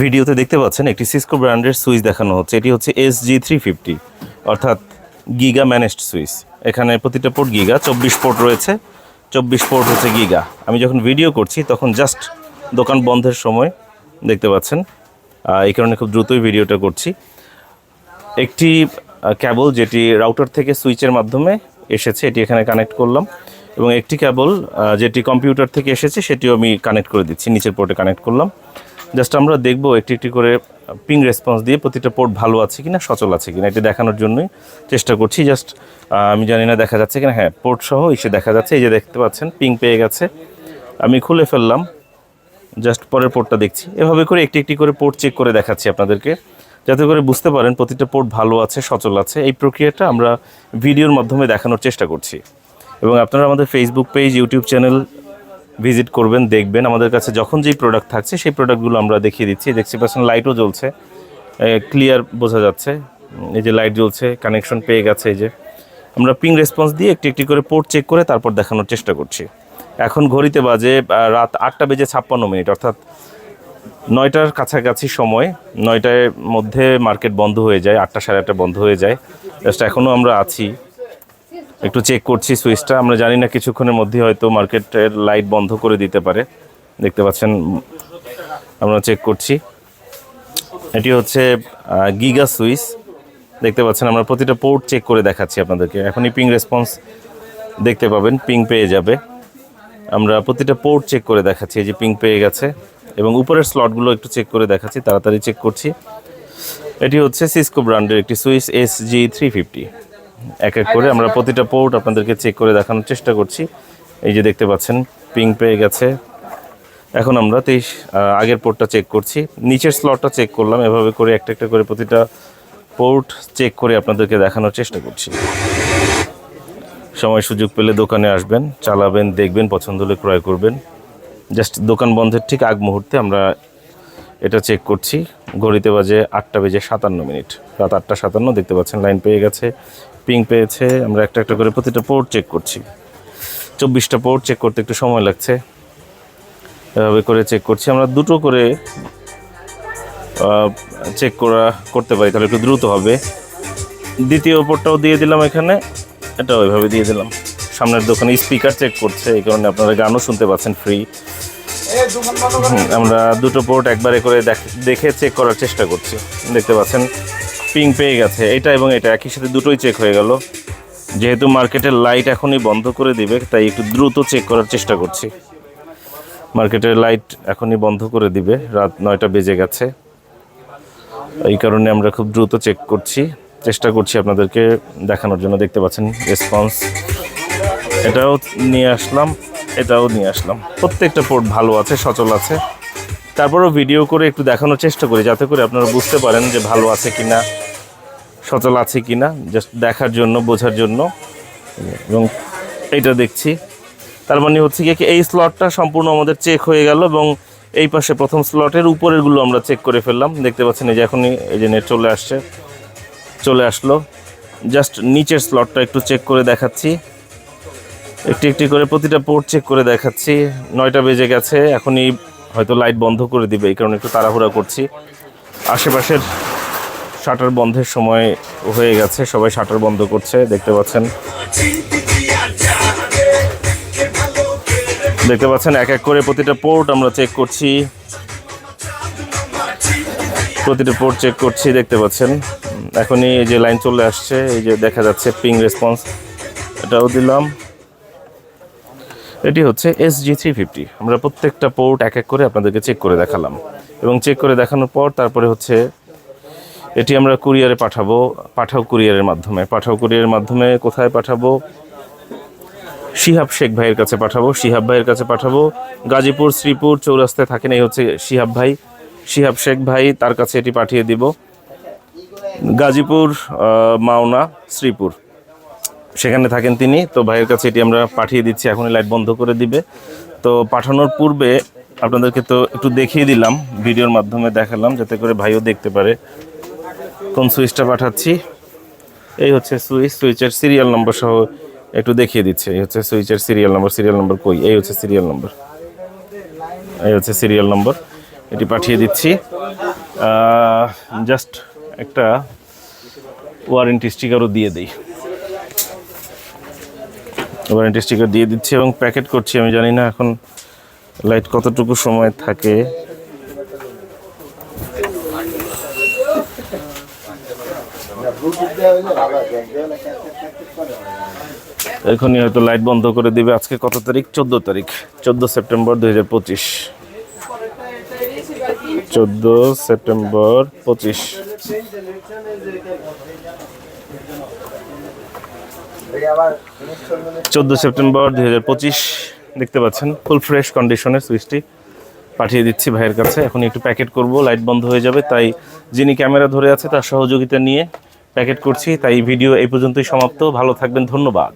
ভিডিওতে দেখতে পাচ্ছেন একটি সিসকো ব্র্যান্ডের সুইচ দেখানো হচ্ছে। এটি হচ্ছে এস জি থ্রি ফিফটি অর্থাৎ গিগা ম্যানেজড সুইচ। এখানে প্রতিটা পোর্ট গিগা, চব্বিশ পোর্ট রয়েছে। চব্বিশ পোর্ট হচ্ছে গিগা। আমি যখন ভিডিও করছি, তখন জাস্ট দোকান বন্ধের সময় দেখতে পাচ্ছেন। এই কারণে খুব দ্রুতই ভিডিওটা করছি। একটি ক্যাবল যেটি রাউটার থেকে সুইচের মাধ্যমে এসেছে, এটি এখানে কানেক্ট করলাম। এবং একটি ক্যাবল যেটি কম্পিউটার থেকে এসেছে, সেটিও আমি কানেক্ট করে দিচ্ছি, নিচের পোর্টে কানেক্ট করলাম। জাস্ট আমরা দেখব একটি একটি করে পিং রেসপন্স দিয়ে প্রতিটা পোর্ট ভালো আছে কিনা, সচল আছে কিনা, এটি দেখানোর জন্যই চেষ্টা করছি। জাস্ট আমি জানি না দেখা যাচ্ছে কিনা। হ্যাঁ পোর্ট সহ এসে দেখা যাচ্ছে। এই যে দেখতে পাচ্ছেন পিং পেয়ে গেছে। আমি খুলে ফেললাম। জাস্ট পরের পোর্টটা দেখছি। এভাবে করে একটি একটি করে পোর্ট চেক করে দেখাচ্ছি আপনাদেরকে। যাতে করে বুঝতে পারেন প্রতিটা পোর্ট ভালো আছে, সচল আছে। এই প্রক্রিয়াটা আমরা ভিডিওর মাধ্যমে দেখানোর চেষ্টা করছি। এবং আপনারা আমাদের Facebook page YouTube channel visit করবেন, দেখবেন। আমাদের কাছে যখন যেই প্রোডাক্ট থাকছে, সেই প্রোডাক্টগুলো আমরা দেখিয়ে দিচ্ছি। দেখছি পাচ্ছেন লাইটও জ্বলছে। ক্লিয়ার বোঝা যাচ্ছে। এই যে লাইট জ্বলছে কানেকশন পেয়ে গেছে এই যে। আমরা পিং রেসপন্স দিয়ে একটি একটি করে পোর্ট চেক করে তারপর দেখানোর চেষ্টা করছি। এখন ঘড়িতে বাজে রাত আটটা বেজে ছাপ্পান্ন মিনিট, অর্থাৎ নয়টার কাছাকাছি সময়। নয়টার মধ্যে মার্কেট বন্ধ হয়ে যায়, আটটা সাড়ে আটটা বন্ধ হয়ে যায়। জাস্ট এখনও আমরা আছি। একটু চেক করছি সুইচটা আমরা জানি না কিছুক্ষণের মধ্যে হয়তো মার্কেটের লাইট বন্ধ করে দিতে পারে। দেখতে পাচ্ছেন, আমরা চেক করছি। এটি হচ্ছে গিগা সুইচ দেখতে পাচ্ছেন, আমরা প্রতিটা পোর্ট চেক করে দেখাচ্ছি আপনাদেরকে। এখনই পিং রেসপন্স দেখতে পাবেন পিং পেয়ে যাবে। আমরা প্রতিটা পোর্ট চেক করে দেখাচ্ছি, এই যে পিং পেয়ে গেছে। এবং উপরের স্লটগুলো একটু চেক করে দেখাচ্ছি, তাড়াতাড়ি চেক করছি। এটি হচ্ছে সিসকো ব্র্যান্ডের একটি switch S G three fifty এক এক করে আমরা প্রতিটা পোর্ট আপনাদেরকে চেক করে দেখানোর চেষ্টা করছি। এই যে দেখতে পাচ্ছেন পিং পেয়ে গেছে। এখন আমরা তেইশ আগের পোর্টটা চেক করছি। নিচের স্লটটা চেক করলাম এভাবে করে একটা একটা করে প্রতিটা পোর্ট চেক করে আপনাদেরকে দেখানোর চেষ্টা করছি। সময় সুযোগ পেলে দোকানে আসবেন চালাবেন দেখবেন পছন্দ হলে ক্রয় করবেন। জাস্ট দোকান বন্ধের ঠিক আগ মুহূর্তে আমরা এটা চেক করছি। ঘড়িতে বাজে আটটা বেজে সাতান্ন মিনিট। রাত আটটা সাতান্ন দেখতে পাচ্ছেন লাইন পেয়ে গেছে। পিং পেয়েছে। আমরা একটা একটা করে প্রতিটা পোর্ট চেক করছি। চব্বিশটা পোর্ট চেক করতে একটু সময় লাগছে। এভাবে করে চেক করছি। আমরা দুটো করে চেক করা, করতে পারি। তাহলে একটু দ্রুত হবে। দ্বিতীয় পোর্টটাও দিয়ে দিলাম এখানে। এটাও ওইভাবে দিয়ে দিলাম। সামনের দোকানে স্পিকার চেক করছে। এই কারণে আপনারা গানও শুনতে পাচ্ছেন ফ্রি আমরা দুটো পোর্ট একবারে করে দেখ- দেখে চেক করার চেষ্টা করছি। দেখতে পাচ্ছেন? পিং পেয়ে গেছে। এটা এবং এটা একই সাথে দুটোই চেক হয়ে গেল। যেহেতু মার্কেটের লাইট এখনই বন্ধ করে দিবে, তাই একটু দ্রুত চেক করার চেষ্টা করছি। মার্কেটের লাইট এখনই বন্ধ করে দিবে, রাত নয়টা বেজে গেছে। এই কারণে আমরা খুব দ্রুত চেক করছি। চেষ্টা করছি আপনাদেরকে দেখানোর জন্য, দেখতে পাচ্ছেন রেসপন্স এটাও নিয়ে আসলাম, এটাও নিয়ে আসলাম। প্রত্যেকটা পোর্ট ভালো আছে, সচল আছে। তারপরেও ভিডিও করে একটু দেখানোর চেষ্টা করি, যাতে করে আপনারা বুঝতে পারেন যে ভালো আছে কিনা। সচল আছে কি না জাস্ট দেখার জন্য, বোঝার জন্য। এবং এইটা দেখছি। তার মানে হচ্ছে কি এই স্লটটা সম্পূর্ণ আমাদের চেক হয়ে গেল এবং এই পাশে প্রথম স্লটের উপরেরগুলো আমরা চেক করে ফেললাম। দেখতে পাচ্ছেন এই যে এখনই এই যে নেট চলে আসছে, চলে আসলো। জাস্ট নিচের স্লটটা একটু চেক করে দেখাচ্ছি। একটি একটি করে প্রতিটা পোর্ট চেক করে দেখাচ্ছি। নয়টা বেজে গেছে, এখনই হয়তো লাইট বন্ধ করে দিবে, এই কারণে একটু তাড়াহুড়া করছি। আশেপাশের শাটার বন্ধের সময় হয়ে গেছে, সবাই শাটার বন্ধ করছে, দেখতে পাচ্ছেন। দেখতে পাচ্ছেন, এক এক করে প্রতিটা পোর্ট আমরা চেক করছি। প্রতিটা পোর্ট চেক করছি, দেখতে পাচ্ছেন। এখনই এই যে লাইন চলে আসছে, এই যে দেখা যাচ্ছে পিং রেসপন্স এটাও দিলাম। এটি হচ্ছে এস জি থ্রি ফিফটি আমরা প্রত্যেকটা পোর্ট এক এক করে আপনাদেরকে চেক করে দেখালাম। এবং চেক করে দেখানোর পর তারপরে হচ্ছে এটি আমরা কুরিয়ারে পাঠাবো, পাঠাও কুরিয়ারের মাধ্যমে। পাঠাও কুরিয়ারের মাধ্যমে কোথায় পাঠাবো? শিহাব শেখ ভাইয়ের কাছে পাঠাবো, শিহাব ভাইয়ের কাছে পাঠাবো। গাজীপুর, শ্রীপুর চৌরাস্তায় থাকেন, এই হচ্ছে শিহাব ভাই। শিহাব শেখ ভাই তার কাছে এটি পাঠিয়ে দিব। গাজীপুর মাওনা, শ্রীপুর। সেখানে থাকেন তিনি, তো ভাইয়ের কাছে এটি আমরা পাঠিয়ে দিচ্ছি, এখনই লাইট বন্ধ করে দিবে। তো পাঠানোর পূর্বে আপনাদেরকে তো একটু দেখিয়ে দিলাম, ভিডিওর মাধ্যমে দেখালাম, যাতে করে ভাইও দেখতে পারে। কোন সুইচটা পাঠাচ্ছি? এই হচ্ছে সুইচ, সুইচের সিরিয়াল নম্বর সহ একটু দেখিয়ে দিচ্ছে। এই হচ্ছে সুইচের সিরিয়াল নম্বর সিরিয়াল নম্বর কই? এই হচ্ছে সিরিয়াল নম্বর এই হচ্ছে সিরিয়াল নম্বর এটি পাঠিয়ে দিচ্ছি। জাস্ট একটা ওয়ারেন্টি স্টিকারও দিয়ে দিই। ওয়ারেন্টি স্টিকার দিয়ে দিচ্ছি এবং প্যাকেট করছি। আমি জানি না এখন লাইট কতটুকু সময় থাকে। এখনই হয়তো লাইট বন্ধ করে দিবে। আজকে কত তারিখ? চোদ্দ তারিখ। চোদ্দ সেপ্টেম্বর দুই হাজার পঁচিশ। চোদ্দ সেপ্টেম্বর পঁচিশ। চোদ্দ সেপ্টেম্বর দুই হাজার পঁচিশ। দেখতে পাচ্ছেন ফুল ফ্রেশ কন্ডিশনের সুইচটি পাঠিয়ে দিচ্ছি ভাইয়ের কাছে। এখন একটু প্যাকেট করব লাইট বন্ধ হয়ে যাবে। তাই যিনি ক্যামেরা ধরে আছে তার সহযোগিতা নিয়ে প্যাকেট করছি তাই ভিডিও এই পর্যন্তই সমাপ্ত। ভালো থাকবেন ধন্যবাদ।